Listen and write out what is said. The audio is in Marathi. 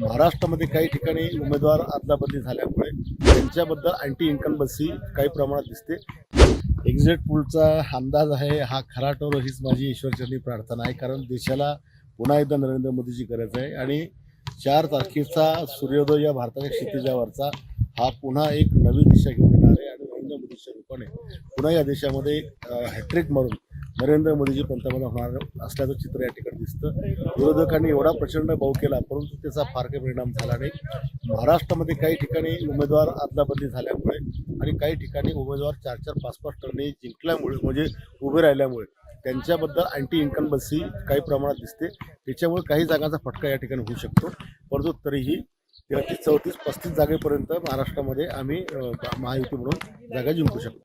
महाराष्ट्रामध्ये काही ठिकाणी उमेदवार अदलाबदली झाल्यामुळे त्यांच्याबद्दल अँटी इन्कम्बन्सी काही प्रमाणात दिसते. एक्झिट पूलचा अंदाज आहे हा खरा ठरो हीच माझी ईश्वरचरणी प्रार्थना आहे कारण देशाला पुन्हा एकदा नरेंद्र मोदीची गरज आहे. आणि चार तारखेचा सूर्योदय या भारताच्या क्षितिजावरचा हा पुन्हा एक नवी दिशा घेऊन येणार आहे. आणि नरेंद्र मोदीच्या रूपाने पुन्हा या देशामध्ये हॅट्रिक मारून नरेंद्र मोदीजी पंतप्रधान होणार असल्याचं चित्र या ठिकाणी दिसतं. विरोधकांनी एवढा प्रचंड भाव केला परंतु त्याचा फार काही परिणाम झाला नाही. महाराष्ट्रामध्ये काही ठिकाणी उमेदवार अदलाबदली झाल्यामुळे आणि काही ठिकाणी उमेदवार चार चार पाच पाच टर्ने जिंकल्यामुळे म्हणजे उभे राहिल्यामुळे त्यांच्याबद्दल अँटी इन्कम्बन्सी काही प्रमाणात दिसते. त्याच्यामुळे काही जागांचा फटका या ठिकाणी होऊ शकतो. परंतु तरीही तेहतीस चौतीस पस्तीस जागेपर्यंत महाराष्ट्रामध्ये आम्ही महायुती म्हणून जागा जिंकू शकतो.